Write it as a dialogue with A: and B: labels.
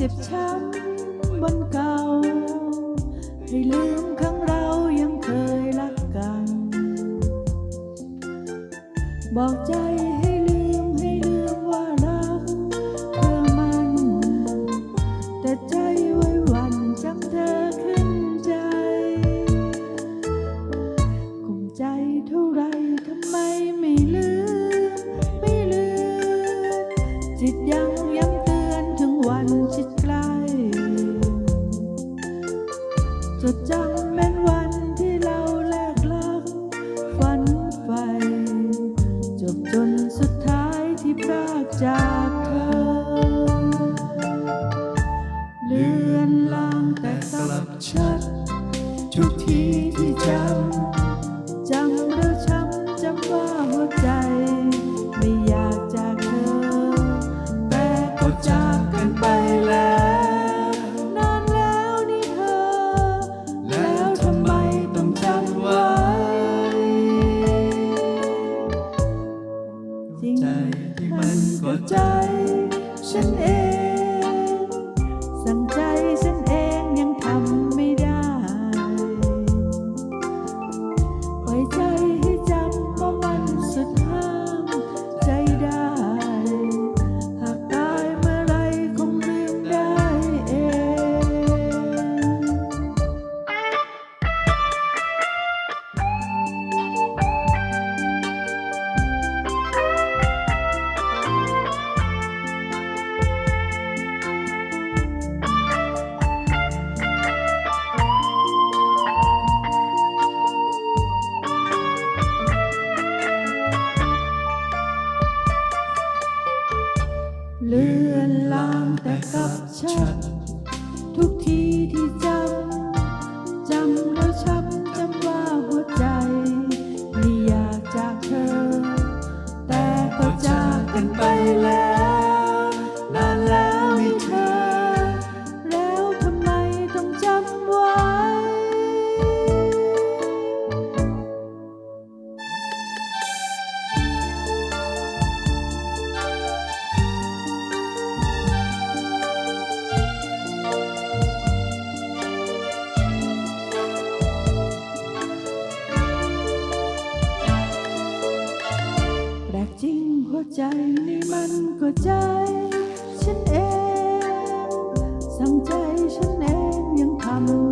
A: เจ็บช้ำบนเก่า ให้ลืมครั้งเรายังเคยรักกัน บอกใจให้ จดจำเป็นวันที่เราแลกลักฝันใฝ่จบจนสุดท้ายที่พรากจากเธอ เลือนลางแต่สลับชัด ทุกทีที่จำ chao. เลื่อ
B: น
A: ลางแต่กับฉัน ใจนี่มันก็ใจ ฉันเอง สั่งใจฉันเองยังทำ